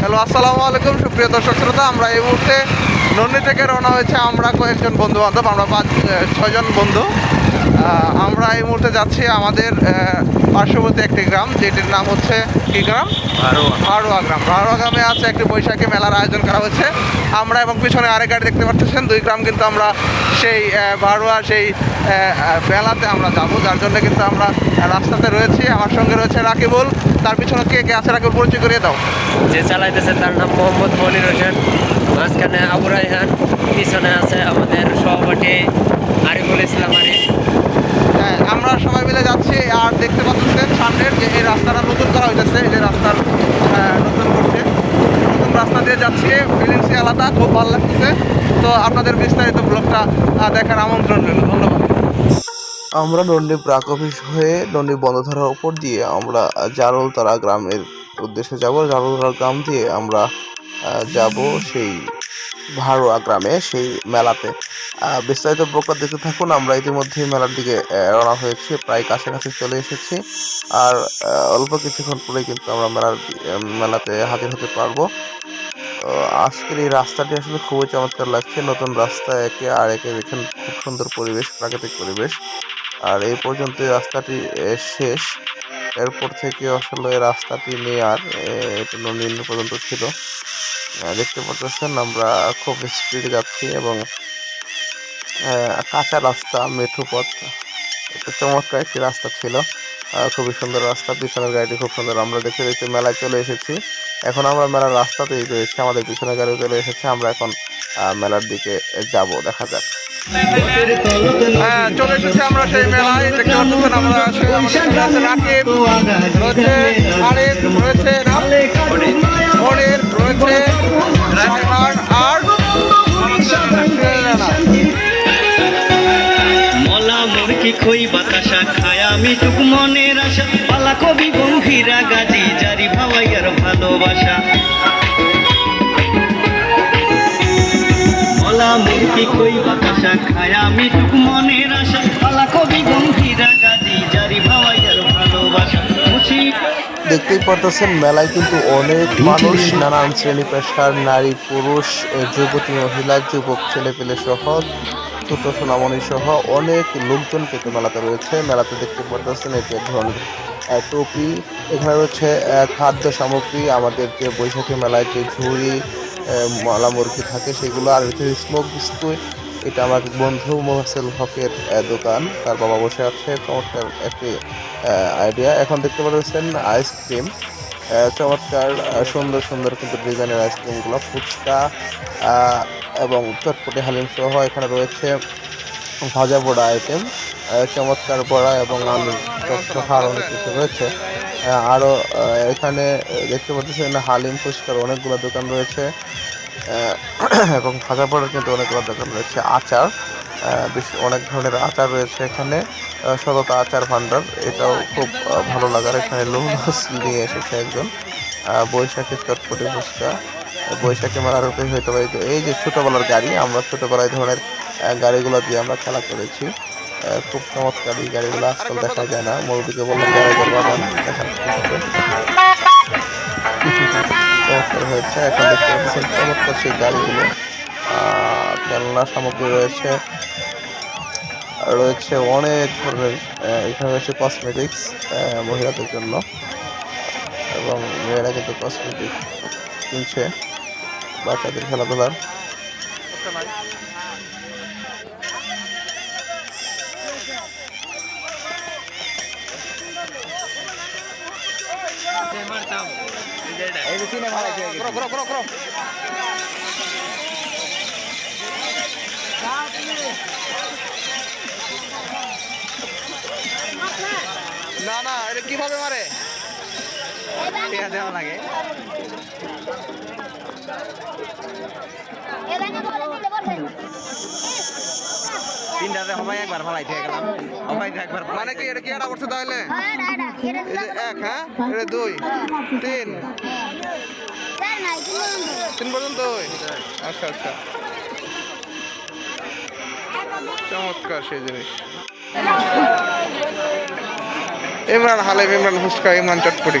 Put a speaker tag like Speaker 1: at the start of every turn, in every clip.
Speaker 1: Hello, আসসালামু আলাইকুম, সুপ্রিয় দর্শক শ্রোতা, আমরা এই মুহূর্তে নন্দী থেকে রওনা হয়েছে আমরা কয়েকজন বন্ধু বান্ধব আমরা পাঁচ ছজন বন্ধু। আমরা এই মুহূর্তে যাচ্ছি আমাদের পার্শ্ববর্তী একটি গ্রাম যেটির নাম হচ্ছে কি গ্রাম? ভারোয়া। গ্রাম। ভারোয়া গ্রামে আছে একটি বৈশাখী মেলার আয়োজন করা হচ্ছে। আমরা এবং পিছনে আরেক গাড়ি দেখতে পাচ্ছেন দুই গ্রাম কিন্তু আমরা সেই ভারোয়া সেই মেলাতে আমরা যাব যার জন্য কিন্তু আমরা রাস্তাতে রয়েছি। আমার সঙ্গে রয়েছে রাকিবুল। তার পিছনে কে কে আছে? রাকিবুল পরিচয় করিয়ে দাও।
Speaker 2: যে চালাইতেছে তার নাম মোহাম্মদ মনির হোসেন। মাঝখানে আবু রাইহান পিছনে আছে আমাদের সহপাঠী আরিফুল ইসলাম আরিফ।
Speaker 1: আমরা সবাই মিলে যাচ্ছি আর দেখতে পাচ্ছেন সামনের যে এই রাস্তাটা নতুন করা হয়েছে এই রাস্তার আহ, নতুন করছে। নতুন রাস্তা দিয়ে যাচ্ছি ফিলিংসই আলাদা খুব ভালো লাগছে তো আপনাদের বিস্তারিত ব্লগটা দেখার আমন্ত্রণ রইল ধন্যবাদ।
Speaker 3: আমরা নন্দী ব্রাক অফিস হয়ে নন্দী বন্ধধারার উপর দিয়ে আমরা জারলতলা গ্রামের উদ্দেশ্যে যাব। জারলতলা গ্রাম দিয়ে আমরা যাব সেই ভারোয়া গ্রামে সেই মেলাতে। বিস্তারিত প্রকার দেখতে থাকুন, আমরা ইতিমধ্যেই মেলার দিকে রওনা হয়েছি, প্রায় কাছাকাছি চলে এসেছি। আর অল্প কিছুক্ষণ পরে কিন্তু আমরা মেলার মেলাতে হাজির হতে পারব। আজকের এই রাস্তাটি আসলে খুবই চমৎকার লাগছে। নতুন রাস্তা, একে আর একে দেখেন, খুব সুন্দর পরিবেশ, প্রাকৃতিক পরিবেশ। আর এই পর্যন্ত রাস্তাটি শেষ। এরপর থেকে আসলে রাস্তাটি নিয়ে আর এটা নীল পর্যন্ত ছিল। দেখতে পাচ্ছেন আমরা খুব স্পিডে যাচ্ছি এবং কাঁচা রাস্তা মেঠো পথ। একটা চমৎকার একটি রাস্তা ছিল। খুবই সুন্দর রাস্তা পিছনের গাড়িটি খুব সুন্দর। আমরা দেখতে দেখতে মেলায় চলে এসেছি। এখন আমরা মেলার রাস্তাতেই রয়েছি। আমাদের পিছনের গাড়ি চলে এসেছে। আমরা এখন মেলার দিকে যাব দেখা যাক।
Speaker 1: হ্যাঁ, চলে এসেছি আমরা সেই মেলায়। দেখতে রয়েছে রয়েছে রয়েছে
Speaker 4: মলা মুরগি খই বাতাসা খায় আমি টুক মনের আশা পালা কবি গম্ভীরা গাজি জারি ভাওয়াইয়ার ভালোবাসা। মলা মুরগি খই বাতাসা খায় আমি টুক মনের আশা পালা কবি গম্ভীরা
Speaker 3: দেখতেই পারতেছেন মেলায় কিন্তু অনেক মানুষ নানান শ্রেণি পেশার নারী পুরুষ যুবতী মহিলা যুবক ছেলে পেলে সহ ছোট সোনামণি সহ অনেক লোকজন কিন্তু মেলাতে রয়েছে। মেলাতে দেখতে পারতেছেন এটি এক ধরনের টুপি এখানে রয়েছে খাদ্য সামগ্রী আমাদের যে বৈশাখী মেলায় যে ঝুড়ি মালা মুরগি থাকে সেগুলো আর স্মোক বিস্কুট এটা আমার বন্ধু মোহাসেল হকের দোকান। তার বাবা বসে আছে। চমৎকার একটি আইডিয়া এখন দেখতে পাচ্ছেন আইসক্রিম চমৎকার সুন্দর সুন্দর কিন্তু ডিজাইনের আইসক্রিমগুলো ফুচকা এবং চটপটি হালিম সহ এখানে রয়েছে ভাজা বড়া আইটেম চমৎকার বড়া এবং আলু চপ অনেক কিছু রয়েছে। আরও এখানে দেখতে পাচ্ছেন হালিম ফুচকার অনেকগুলো দোকান রয়েছে। এবং ভাজা বড়ার কিন্তু অনেকগুলো দোকান রয়েছে। আচার বেশ অনেক ধরনের আচার রয়েছে এখানে। সততা আচার ভান্ডার এটাও খুব ভালো লাগার এখানে লুহলস নিয়ে এসেছে একজন। আহ, বৈশাখী চটপটি ফুচকা। বৈশাখী মেলার রূপে হয়তো এই যে- ছোটোবেলার গাড়ি আমরা ছোটোবেলায় ধরনের গাড়িগুলো দিয়ে আমরা খেলা করেছি। খুব চমৎকার এই গাড়িগুলো আজকাল দেখা যায় না। মরুদিকে বললাম বাগান দেখা চমৎকার হয়েছে। এখন দেখতে পাচ্ছেন চমৎকার সেই গাড়িগুলো খেলনা সামগ্রী রয়েছে। রয়েছে অনেক ধরনের এখানে রয়েছে কসমেটিক্স মহিলাদের জন্য। এবং মেয়েরা কিন্তু কসমেটিক কিনছে বাচ্চাদের খেলাধুলার।
Speaker 1: না না এটা কীভাবে মারে টিয়া দেওয়া লাগে
Speaker 2: তিনটাতে সবাই একবার ফালাই থেকে গেলাম। সবাই একবার
Speaker 1: মানে কি এটা কি এটা করছে তাহলে এক হ্যাঁ? এটা দুই তিন। তিন পর্যন্ত। আচ্ছা আচ্ছা। চমৎকার সেই জিনিস। ইমরান হালিম ইমরান ফুচকা ইমরান চটপটি।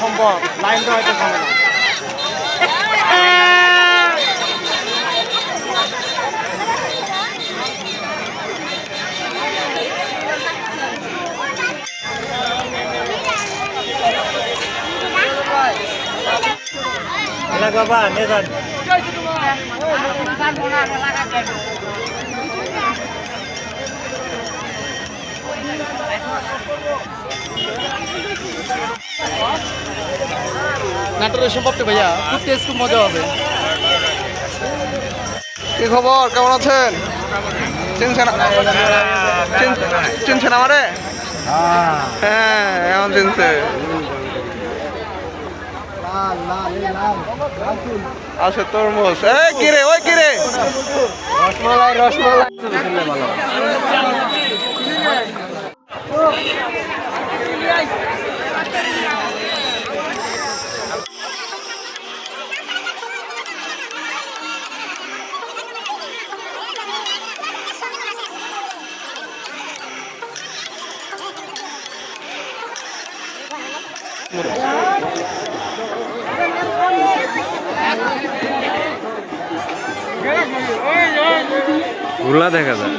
Speaker 1: সম্ভব লাইনটা হয়তো সম্ভব নন্দির দোকান
Speaker 5: নাটোরের সম্পর্কে ভাইয়া খুব টেস্ট খুব মজা হবে?
Speaker 1: কি খবর? কেমন আছেন? চিনছেন চিন- চিনছেন আমারে? হ্যাঁ। এমন চিনছে। আছে তরমুজ। এই কিরে ওই কিরে
Speaker 2: রসমালাই রসমালাই। গুলা দেখা যায়।